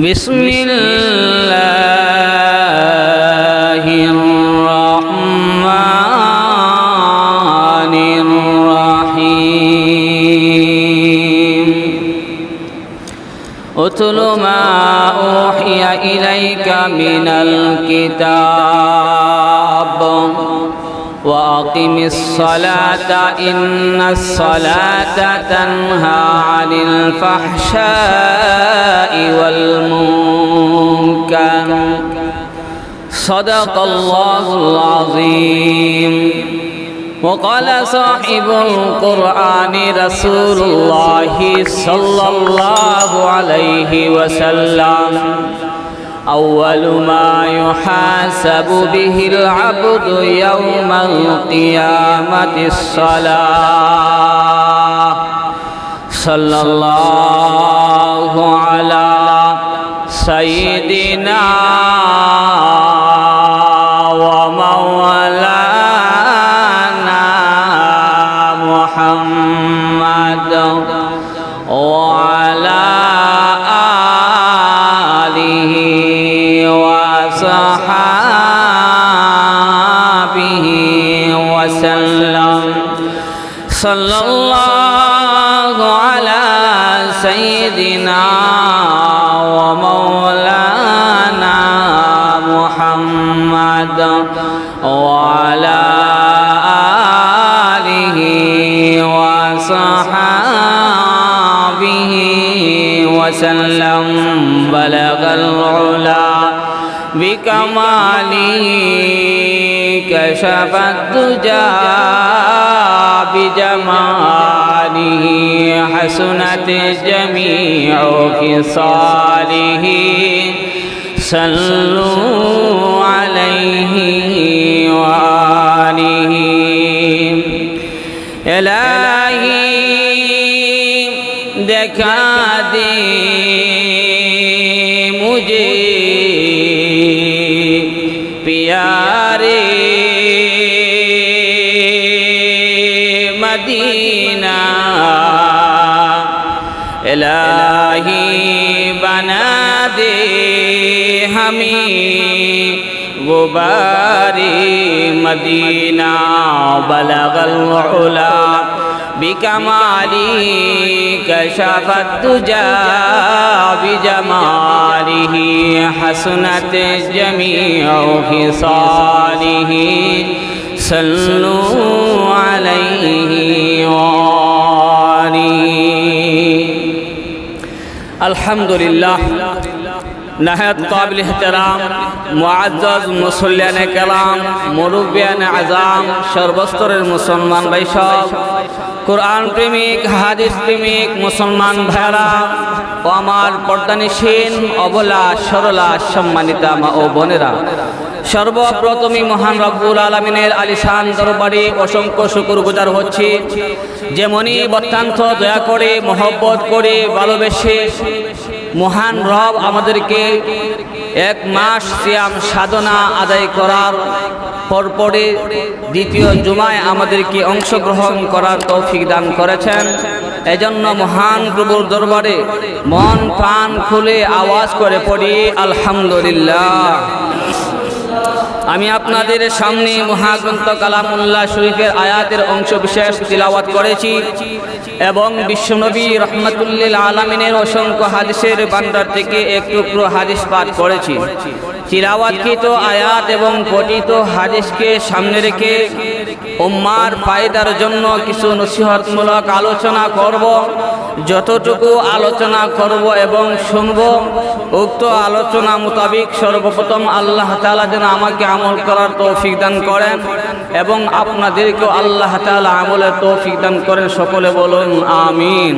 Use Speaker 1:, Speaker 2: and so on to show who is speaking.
Speaker 1: بسم الله الرحمن الرحيم. اتل ما أوحي إليك من الكتاب وأقم الصلاة إن الصلاة تنهى عن الفحشاء والمنكر صدق الله العظيم وقال صاحب القرآن رسول الله صلى الله عليه وسلم أول ما يحاسب به العبد يوم القيامة الصلاة صلى الله على سيدنا وعلى آله وصحابه وسلم. صلى الله على سيدنا وسلم بلغ العلا بكماله كشف الدجى بجماله حسنت جميع خصاله صلوا عليه وآله. إلهي دکھا পিয়ারে Medina এলাহি বনা দে হামি গোবারে Medina বলগল OLA বিকমালি কশফত যা বিজমা بجماله حسنت جميع خصاله صلوا عليه وآله الحمد لله نهايت قابل احترام معزز মুসল্লিয়ান কালাম মুরব্বিয়ান আজাম সর্বস্তরের মুসলমান ভাই সব কোরআন প্রেমিক, হাদিস প্রেমিক, মুসলমান ভাইরা ও আমার পর্দানিসীন, অবলা, সরলা, সম্মানিতা মা ও বোনেরা, সর্বপ্রথমই মহান রব্বুল আলমিনের আলিশান দরবারে অসংখ্য শুকুর গুজার হচ্ছে। যেমনই বত্তান্ত দয়া করে, মহব্বত করে, ভালোবেসে মহান রব আমাদেরকে এক মাস সিয়াম সাধনা আদায় করার পরপরে দ্বিতীয় জুমায় আমাদেরকে অংশগ্রহণ করার তৌফিক দান করেছেন। এজন্য মহান প্রভুর দরবারে মন প্রাণ খুলে আওয়াজ করে পড়ি, আলহামদুলিল্লাহ। আমি আপনাদের সামনে মহাগ্রন্থ কালামুল্লাহ শরীফের আয়াতের অংশ বিশেষ তিলাওয়াত করেছি এবং বিশ্বনবী রহমতুল্লিল আলমিনের অসংখ্য হাদিসের বান্দার থেকে এক টুকরো হাদিস পাঠ করেছি। চিরাওয়াতকৃত আয়াত এবং পঠিত হাদিসকে সামনে রেখে উম্মার ফায়দার জন্য কিছু নসিহতমূলক আলোচনা করব, যতটুকু আলোচনা করব এবং শুনব, উক্ত আলোচনা মোতাবিক সর্বপ্রথম আল্লাহ তাআলা যেন আমাকে আমল করার তৌফিক দান করেন এবং আপনাদেরকেও আল্লাহ তাআলা আমলের তৌফিক দান করেন। সকলে বলুন, আমিন।